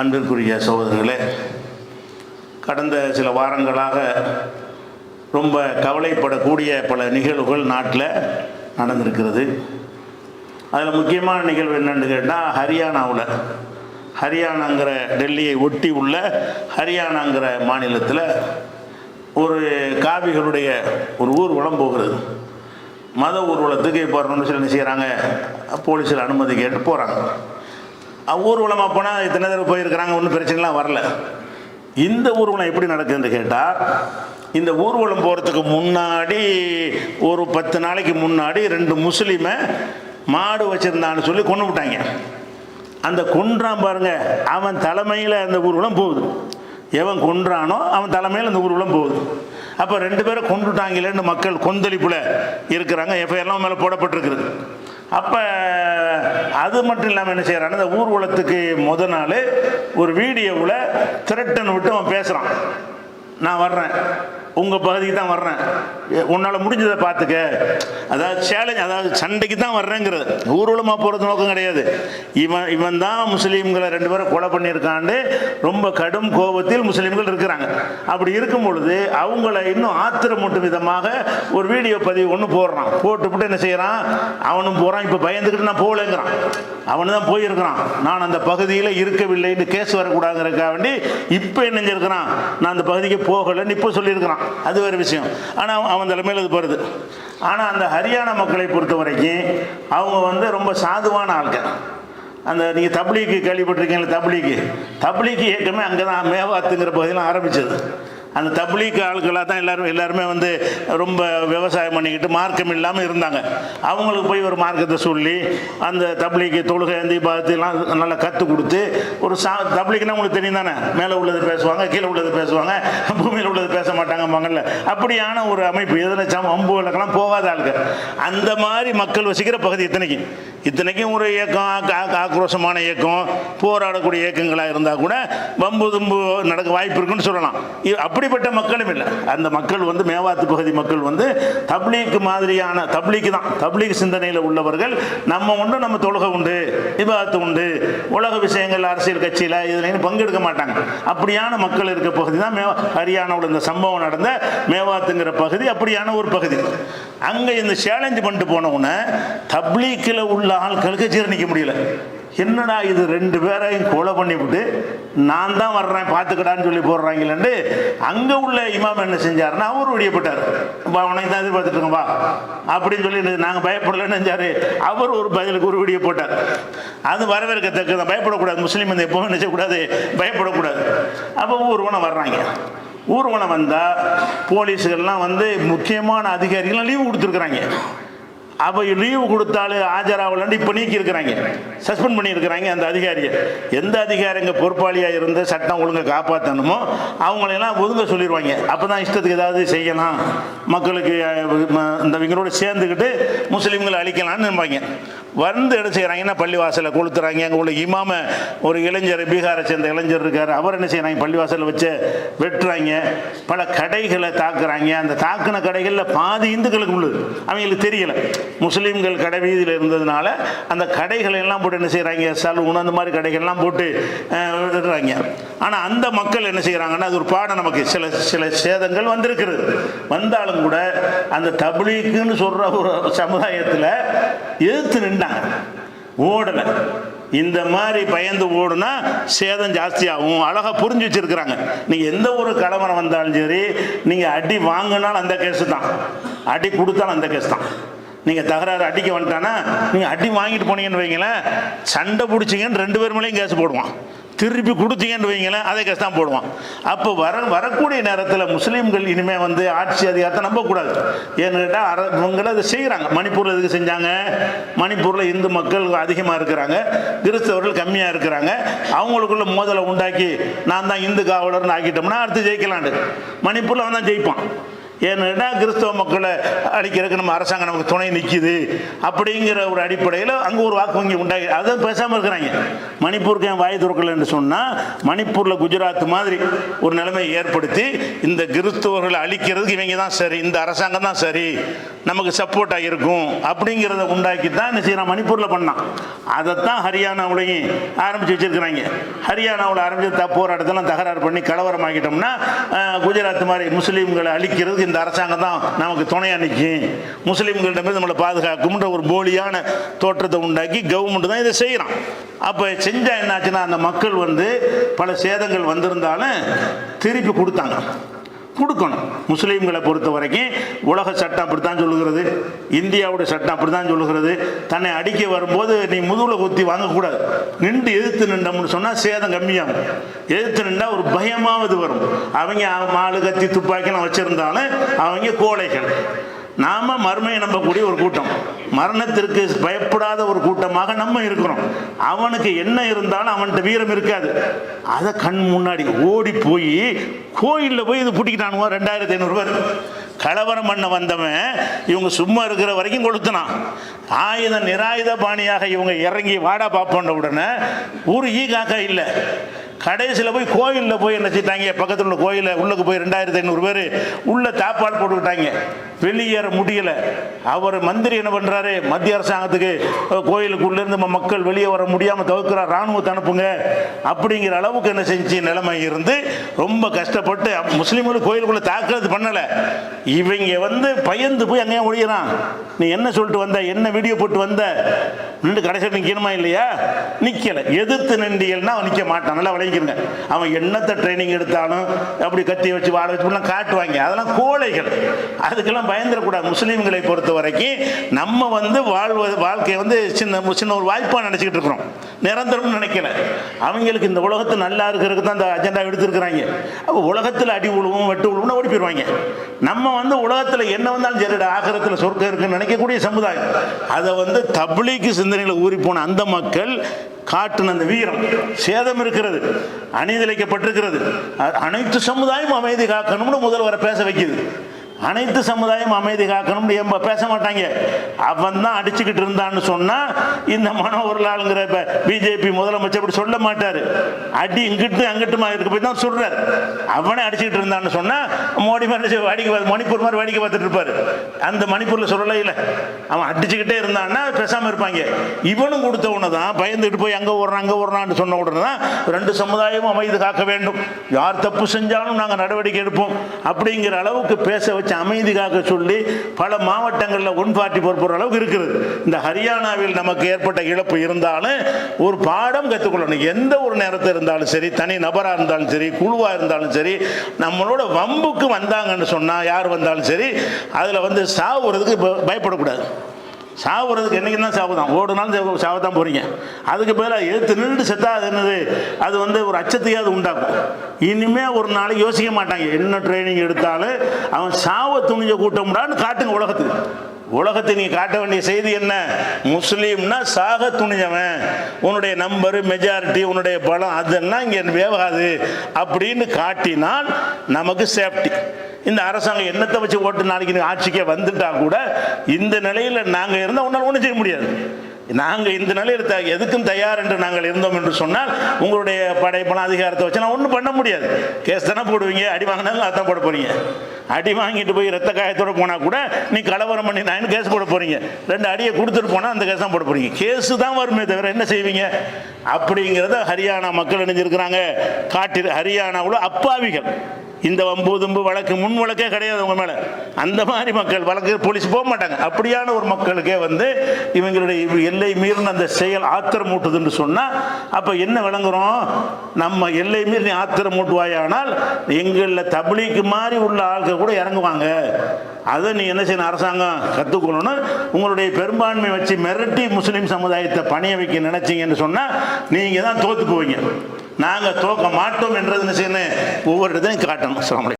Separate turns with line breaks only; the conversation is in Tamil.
அன்பிற்குரிய சகோதரர்களே கடந்த சில வாரங்களாக ரொம்ப கவலைப்படக்கூடிய பல நிகழ்வுகள் நாட்டில் நடந்திருக்கிறது. அதில் முக்கியமான நிகழ்வு என்னென்னு கேட்டால் ஹரியானாவில் ஹரியானாங்கிற டெல்லியை ஒட்டி உள்ள ஹரியானாங்கிற மாநிலத்தில் ஒரு காவிகளுடைய ஒரு ஊர்வலம் போகிறது. மத ஊர்வலத்துக்கு இப்போ நிமிஷம் என்ன செய்கிறாங்க போலீஸில் அனுமதி கேட்டு போகிறாங்க ஊர்வலமாக போனால் இத்தனை தடவை போயிருக்கிறாங்க ஒன்றும் பிரச்சனைலாம் வரல. இந்த ஊர்வலம் எப்படி நடக்குதுன்னு கேட்டால் இந்த ஊர்வலம் போகிறதுக்கு முன்னாடி ஒரு பத்து நாளைக்கு முன்னாடி ரெண்டு முஸ்லீமை மாடு வச்சுருந்தான்னு சொல்லி கொண்டு விட்டாங்க. அந்த கொன்றான் பாருங்க அவன் தலைமையில் அந்த ஊர்வலம் போகுது. எவன் கொன்றானோ அவன் தலைமையில் அந்த ஊர்வலம் போகுது. அப்போ ரெண்டு பேரும் கொண்டுட்டாங்களேன்னு மக்கள் கொந்தளிப்பில் இருக்கிறாங்க எஃப்ஐஆர்லாம் மேலே போடப்பட்டிருக்குது அப்போ அது மட்டும் இல்லாமல் என்ன செய்கிறான் அந்த ஊர்வலத்துக்கு முத நாள் ஒரு வீடியோவில் திரட்டன் விட்டு அவன் பேசுகிறான் நான் வர்றேன். உங்கள் பகுதிக்கு தான் வர்றேன். உன்னால் முடிஞ்சதை பார்த்துக்க. அதாவது சேலஞ்ச் அதாவது சண்டைக்கு தான் வர்றேங்கிறது. ஊர்வலமாக போகிறது நோக்கம் கிடையாது. இவன் இவன் தான் முஸ்லீம்களை ரெண்டு பேரும் கொலை பண்ணியிருக்காண்டு ரொம்ப கடும் கோபத்தில் முஸ்லீம்கள் இருக்கிறாங்க. அப்படி இருக்கும் பொழுது அவங்கள இன்னும் ஆத்திரமூட்டும் விதமாக ஒரு வீடியோ பதிவு ஒன்று போடுறான். போட்டுவிட்டு என்ன செய்கிறான் அவனும் போகிறான் இப்போ பயந்துக்கிட்டு நான் போகலைங்கிறான். அவனு தான் போயிருக்கிறான். நான் அந்த பகுதியில் இருக்கவில்லைன்னு கேஸ் வரக்கூடாதுங்கிறக்காக வேண்டி இப்போ என்ன செஞ்சிருக்கிறான்? நான் அந்த பகுதிக்கு போகலைன்னு இப்போ சொல்லியிருக்கிறான். அது வேறு விஷயம். ஆனால் அவன் தலைமையில் அது போகிறது ஆனால் அந்த ஹரியானா மக்களை பொறுத்த வரைக்கும் அவங்க வந்து ரொம்ப சாதுவான ஆட்கள் அந்த நீங்கள் தப்லீக்கு கேள்விப்பட்டிருக்கீங்களா? தப்லீக்கு. தப்லீக்கு இயக்கமே அங்கே தான் மேவாத்துங்கிற பகுதியில் ஆரம்பித்தது அந்த தப்லீக் ஆளுக்களாக தான் எல்லாரும் எல்லாருமே வந்து ரொம்ப விவசாயம் பண்ணிக்கிட்டு மார்க்கம் இல்லாமல் இருந்தாங்க. அவங்களுக்கு போய் ஒரு மார்க்கத்தை சொல்லி அந்த தப்லீக்கு தொழுகை அந்த நல்லா கற்றுக் கொடுத்து ஒரு சா தப்லீக்னா உங்களுக்கு தெரியும் தானே? மேலே உள்ளது பேசுவாங்க கீழே உள்ளது பேசுவாங்க பூமியில் உள்ளது பேச மாட்டாங்கம்பாங்கல்ல. அப்படியான ஒரு அமைப்பு எதில் சம் அம்பு விளக்கெல்லாம் போகாத ஆளுங்க அந்த மாதிரி மக்கள் வசிக்கிற பகுதி இத்தனைக்கு. இத்தனைக்கும் ஒரு இயக்கம் ஆக்ரோஷமான இயக்கம் போராடக்கூடிய இயக்கங்களாக இருந்தால் கூட வம்பு தும்பு நடக்க வாய்ப்பு இருக்குன்னு சொல்லலாம். அப்படி அப்படிப்பட்ட மக்களும் இல்லை. அந்த மக்கள் வந்து மேவாத்து பகுதி மக்கள் வந்து தப்லீக் மாதிரியான தப்லீக் தான். தப்லீக் சிந்தனையில் உள்ளவர்கள் நம்ம உண்டு நம்ம தொழுகை உண்டு இபாத்து உண்டு உலக விஷயங்கள் அரசியல் கட்சியில் இதுலையும் பங்கெடுக்க மாட்டாங்க. அப்படியான மக்கள் இருக்க பகுதி தான் மே ஹரியானாவில் இந்த சம்பவம் நடந்த மேவாத்துங்கிற பகுதி அப்படியான ஒரு பகுதி. அங்கே இந்த சேலஞ்சு பண்ணிட்டு போனவுடனே தப்லீக்கில் உள்ள ஆட்களுக்கு ஜீரணிக்க முடியல. என்னடா இது ரெண்டு பேரையும் கொலை பண்ணிவிட்டு நான் தான் வர்றேன் பார்த்துக்கடான்னு சொல்லி போடுறாங்களேன்னு அங்கே உள்ள இமாம் என்ன செஞ்சாருன்னா அவர் ஒழியப்பட்டார் வா உனக்கு தான் எதிர்பார்த்துட்டு வா. அப்படின்னு சொல்லி நாங்கள் பயப்படலன்னு செஞ்சாரு அவர் ஒரு பதிலுக்கு ஒரு வீடியோ போட்டார். அது வரவேற்கத்தக்கதான் பயப்படக்கூடாது. முஸ்லீம் வந்து எப்பவும் நினைச்சக்கூடாது. பயப்படக்கூடாது. அப்போ ஊர்வனம் வர்றாங்க. ஊர்வலம் வந்தால் போலீஸுகள்லாம் வந்து முக்கியமான அதிகாரிகள்லாம் லீவு கொடுத்துருக்குறாங்க. அப்போ லீவு கொடுத்தாலும் ஆஜராகலன்னு இப்போ நீக்கி இருக்கிறாங்க சஸ்பெண்ட் பண்ணியிருக்கிறாங்க அந்த அதிகாரியை. எந்த அதிகாரிங்க பொறுப்பாளியாக இருந்து சட்டம் ஒழுங்கை காப்பாற்றணுமோ அவங்களெல்லாம் ஒதுங்க சொல்லிடுவாங்க அப்போ தான் இஷ்டத்துக்கு ஏதாவது செய்யலாம். மக்களுக்கு இந்த இவங்களோட சேர்ந்துக்கிட்டு முஸ்லீம்களை அழிக்கலாம்னு நினைப்பாங்க வந்து என்ன செய்கிறாங்கன்னா பள்ளிவாசலை கொளுத்துறாங்க? அங்கே உள்ள இமாம ஒரு இளைஞர் பீகாரை சேர்ந்த இளைஞர் இருக்கார். அவர் என்ன செய்கிறாங்க பள்ளிவாசலில் வச்சு வெட்டுறாங்க. பல கடைகளை தாக்குறாங்க. அந்த தாக்குன கடைகளில் பாதி இந்துக்களுக்கு உள்ளது. அவங்களுக்கு தெரியலை. முஸ்லீம்கள் கடை வீதியில் இருந்ததுனால அந்த கடைகளை எல்லாம் போட்டு என்ன செய்கிறாங்க சலூன் அந்த மாதிரி கடைகள்லாம் போட்டு விடுறாங்க ஆனால் அந்த மக்கள் என்ன செய்கிறாங்கன்னா அது ஒரு பாடம் நமக்கு. சில சில சேதங்கள் வந்திருக்கிறது வந்தாலும் கூட அந்த தபிலீக்குன்னு சொல்கிற ஒரு சமுதாயத்தில் எதிர்த்து நின்றாங்க ஓடலை. இந்த மாதிரி பயந்து ஓடுனா சேதம் ஜாஸ்தியாகும். அழகாக புரிஞ்சு வச்சுருக்குறாங்க. நீங்கள் எந்த ஒரு கலவரம் வந்தாலும் சரி நீங்கள் அடி வாங்கினாலும் அந்த கேஸு தான். அடி கொடுத்தாலும் அந்த கேஸ் தான். நீங்கள் தகராறு அடிக்க வந்துட்டானா நீங்கள் அடி வாங்கிட்டு போனீங்கன்னு வைங்களேன் சண்டை பிடிச்சிங்கன்னு ரெண்டு பேர் மேலேயும் கேஸ் போடுவான். திருப்பி கொடுத்தீங்கன்னு வைங்களேன் அதே கேஸ் தான் போடுவான். அப்போ வர வரக்கூடிய நேரத்தில் முஸ்லீம்கள் இனிமேல் வந்து ஆட்சி அதிகாரத்தை நம்பக்கூடாது. ஏன்னு கேட்டால் அர இவங்களை அதை செய்கிறாங்க மணிப்பூரில் எதுக்கு செஞ்சாங்க? மணிப்பூரில் இந்து மக்கள் அதிகமாக இருக்கிறாங்க கிறிஸ்தவர்கள் கம்மியாக இருக்கிறாங்க. அவங்களுக்குள்ள மோதலை உண்டாக்கி நான் தான் இந்து காவலர்னு ஆக்கிட்டோம்னா அடுத்து ஜெயிக்கலாண்டு. மணிப்பூரில் அவன் தான் ஜெயிப்பான். ஏன்னா கிறிஸ்தவ மக்களை அழிக்கிறதுக்கு நம்ம அரசாங்கம் நமக்கு துணை நிற்கிது அப்படிங்கிற ஒரு அடிப்படையில் அங்கே ஒரு வாக்கு வங்கி உண்டாகி அதை பேசாமல் இருக்கிறாங்க. மணிப்பூருக்கு என் வாய் திறக்கல என்று சொன்னால் மணிப்பூரில் குஜராத் மாதிரி ஒரு நிலைமை ஏற்படுத்தி இந்த கிறிஸ்தவர்களை அழிக்கிறதுக்கு இவங்க தான் சரி இந்த அரசாங்கம் தான் சரி நமக்கு சப்போர்ட்டாக இருக்கும் அப்படிங்கிறத உண்டாக்கி தான் என்ன செய்யறான்? மணிப்பூரில் பண்ணான். அதைத்தான் ஹரியானாவுலையும் ஆரம்பித்து வச்சிருக்கிறாங்க. ஹரியானாவில் ஆரம்பித்து த போராட்டத்தெல்லாம் தகராறு பண்ணி கலவரம் ஆகிட்டோம்னா குஜராத் மாதிரி முஸ்லீம்களை அழிக்கிறதுக்கு இந்த அரசாங்கம் தான் நமக்கு துணையாக நிற்கும் முஸ்லீம்களிடமிருந்து நம்மளை பாதுகாக்கும்ன்ற ஒரு போலியான தோற்றத்தை உண்டாக்கி கவர்மெண்ட் தான் இதை செய்கிறான் அப்போ செஞ்சால் என்னாச்சுன்னா அந்த மக்கள் வந்து பல சேதங்கள் வந்திருந்தாலும் திருப்பி கொடுத்தாங்க. கொடுக்கணும். முஸ்லீம்களை பொறுத்த வரைக்கும் உலக சட்டம் அப்படித்தான் சொல்லுகிறது. இந்தியாவுடைய சட்டம் அப்படித்தான் சொல்லுகிறது. தன்னை அடிக்க வரும்போது நீ முதுகில் குத்தி வாங்கக்கூடாது. நின்று எதிர்த்து நின்றோம்னு சொன்னால் சேதம் கம்மியாகும். எதிர்த்து நின்றா ஒரு பயமாவது வரும். அவங்க மாலு கத்தி துப்பாக்கிலாம் வச்சுருந்தாலும் அவங்க கோழைகள். நாம மர்மையை நம்பக்கூடிய ஒரு கூட்டம். மரணத்திற்கு பயப்படாத ஒரு கூட்டமாக நம்ம இருக்கிறோம். அவனுக்கு என்ன இருந்தாலும் அவன்கிட்ட வீரம் இருக்காது. அதை கண் முன்னாடி ஓடி போய் கோயிலில் போய் இது பிடிக்கிட்டானுவோ ரெண்டாயிரத்தி ஐநூறுபா கலவரம் பண்ண வந்தவன் இவங்க சும்மா இருக்கிற வரைக்கும் கொளுத்துனான். ஆயுத நிராயுத பாணியாக இவங்க இறங்கி வாடா பார்ப்போன்ற உடனே ஒரு ஈ காக்கா இல்லை. கடைசியில் போய் கோயிலில் போய் என்ன செஞ்சிட்டாங்க பக்கத்தில் உள்ள கோயிலில் உள்ளுக்கு போய் ரெண்டாயிரத்தி ஐநூறு பேர் உள்ளே தாப்பால் போட்டுக்கிட்டாங்க. வெளியேற முடியலை. அவர் மந்திரி என்ன பண்ணுறாரு மத்திய அரசாங்கத்துக்கு கோயிலுக்குள்ளேருந்து நம்ம மக்கள் வெளியே வர முடியாமல் தவிர்க்கிறார். ராணுவத்தை அனுப்புங்க. அப்படிங்கிற அளவுக்கு என்ன செஞ்சு நிலைமை இருந்து ரொம்ப கஷ்டப்பட்டு அப்~ முஸ்லீம்கள் கோயிலுக்குள்ளே தாக்குறது பண்ணலை. இவங்க வந்து பயந்து போய் அங்கேயே ஒழிகிறான் நீ என்ன சொல்லிட்டு வந்த? என்ன வீடியோ போட்டு வந்த? நின்று கடைசியில் நிற்கணுமா இல்லையா? நிற்கலை எதிர்த்து நின்றியல்னா அவன் நிற்க மாட்டான். நல்லா விளைவிக்கிறங்க அவன் என்னத்தை ட்ரைனிங் எடுத்தாலும் அப்படி கத்தி வச்சு வாழ வச்சு இப்படிலாம் காட்டுவாங்க. அதெல்லாம் கோழைகள். அதுக்கெல்லாம் பயந்துடக்கூடாது. முஸ்லீம்களை பொறுத்த வரைக்கும் நம்ம வந்து வாழ்வது வாழ்க்கையை வந்து சின்ன சின்ன ஒரு வாய்ப்பாக நினச்சிக்கிட்டு இருக்கிறோம். நிரந்தரம்னு நினைக்கல. அவங்களுக்கு இந்த உலகத்தில் நல்லா இருக்கிறதுக்கு தான் அந்த அஜெண்டா எடுத்திருக்கிறாங்க. அப்போ உலகத்தில் அடி உழுவும் வெட்டு உழுவும் ஓடி போயிடுவாங்க நம்ம வந்து உலகத்தில் என்ன வந்தாலும் சரிடா ஆகிறத்தில் சொர்க்கம் இருக்குன்னு நினைக்கக்கூடிய சமுதாயம். அதை வந்து தபிலிக்கு சிந்தனையில் ஊறி போன அந்த மக்கள் காட்டின அந்த வீரம் சேதம் இருக்கிறது அணிதிழைக்கப்பட்டிருக்கிறது அனைத்து சமுதாயம் அமைதி காக்கணும்னு முதல்வரை பேச வைக்குது. அனைத்து சமுதாயம் அமைதி காக்கணும்னு எம்ப பேச மாட்டாங்க. அவன் தான் அடிச்சுக்கிட்டு இருந்தான்னு சொன்னா இந்த மனோகர்லாலுங்கிற இப்ப பிஜேபி முதலமைச்சர் இப்படி சொல்ல மாட்டாரு. அடி இங்கிட்டு அங்கிட்டுமா இருக்க போய் தான் சொல்றாரு. அவனே அடிச்சுக்கிட்டு இருந்தான்னு சொன்னா மோடி மாதிரி வேடிக்கை பார்த்து- மணிப்பூர் மாதிரி வேடிக்கை பார்த்துட்டு இருப்பாரு. அந்த மணிப்பூர்ல சொல்லல இல்லை. அவன் அடிச்சுக்கிட்டே இருந்தான்னா பேசாம இருப்பாங்க. இவனும் கொடுத்த உடனே தான் பயந்துட்டு போய் அங்க ஓடுறான் அங்க ஓடுறான்னு சொன்ன உடனே தான் ரெண்டு சமுதாயமும் அமைதி காக்க வேண்டும். யார் தப்பு செஞ்சாலும் நாங்கள் நடவடிக்கை எடுப்போம். அப்படிங்கிற அளவுக்கு பேச வச்சு அமைதி காக்க சொல்லி பல மாவட்டங்களில் ஒன் பார்ட்டி பொறுப்புற அளவுக்கு இருக்குது. இந்த ஹரியானாவில் நமக்கு ஏற்பட்ட இழப்பு இருந்தாலும் ஒரு பாடம் கற்றுக்கொள்ளணும் எந்த ஒரு நேரத்தில் இருந்தாலும் சரி தனி நபராக இருந்தாலும் சரி குழுவாக இருந்தாலும் சரி நம்மளோட வம்புக்கு வந்தாங்கன்னு சொன்னால் யார் வந்தாலும் சரி அதில் வந்து சாவுறதுக்கு பயப்படக்கூடாது. சாவுறதுக்கு என்னைக்கு தான் சாவு தான். ஓடுனாலும் சாவ தான் போகிறீங்க அதுக்கு பதிலாக எடுத்து நின்று செத்தா அது என்னது? அது வந்து ஒரு அச்சத்தையாவது உண்டாக்கும். இனிமே ஒரு நாளைக்கு யோசிக்க மாட்டாங்க. என்ன ட்ரைனிங் எடுத்தாலும் அவன் சாவை துணிஞ்ச கூட்டம்டான்னு காட்டுங்க உலகத்துக்கு. உலகத்தை நீ காட்ட வேண்டிய செய்தி என்ன? முஸ்லீம்னா சாக துணிஞ்சவன். உன்னுடைய நம்பரு மெஜாரிட்டி உன்னுடைய பலம் அதெல்லாம் இங்கே வேகாது. அப்படின்னு காட்டினால் நமக்கு சேஃப்டி இந்த அரசாங்கம் என்னத்தை வச்சு ஓட்டு நாளைக்கு நீ ஆட்சிக்கே வந்துட்டா கூட இந்த நிலையில் நாங்கள் இருந்தால் உன்னால் ஒன்றும் செய்ய முடியாது. நாங்கள் இந்த நிலையில் த எதுக்கும் தயார் என்று நாங்கள் இருந்தோம் என்று சொன்னால் உங்களுடைய படைப்பணம் அதிகாரத்தை வச்சு நான் ஒன்றும் பண்ண முடியாது. கேஸ் தானே போடுவீங்க அடி வாங்கினாலும் அதான் போட போகிறீங்க அடி வாங்கிட்டு போய் ரத்த காயத்தோட போனால் கூட நீ கலவரம் பண்ணி நான் கேஸ் போட போறீங்க? ரெண்டு அடியை கொடுத்துட்டு போனால் அந்த கேஸ் தான் போட போறீங்க. கேஸு தான் வருமே தவிர என்ன செய்வீங்க? அப்படிங்கிறத ஹரியானா மக்கள் இணைஞ்சிருக்கிறாங்க காட்டி ஹரியானாவில் அப்பாவிகள். இந்த வம்பு தும்பு வழக்கு முன் வழக்கே கிடையாது உங்க மேல. அந்த மாதிரி மக்கள் வழக்கு போலீஸ் போக மாட்டாங்க. அப்படியான ஒரு மக்களுக்கே வந்து இவங்களுடைய எல்லை மீறின அந்த செயல் ஆத்திரம் மூட்டுதுன்னு சொன்னா அப்ப என்ன விளங்குறோம்? நம்ம எல்லை மீறி நீ ஆத்திரம் மூட்டுவாயானால் எங்களில் தபிலிக்கு மாதிரி உள்ள ஆட்கள் கூட இறங்குவாங்க. அதை நீ என்ன செய்யணும்? அரசாங்கம் கற்றுக்கணும்னு உங்களுடைய பெரும்பான்மை வச்சு மிரட்டி முஸ்லீம் சமுதாயத்தை பணிய வைக்க நினைச்சிங்கன்னு சொன்னால் நீங்கள் தான் தோற்று போவீங்க. நாங்கள் தோக்க மாட்டோம் என்றது என்ன செய்யணும்? ஒவ்வொரு இடத்தையும் காட்டணும். அஸ்ஸலாமு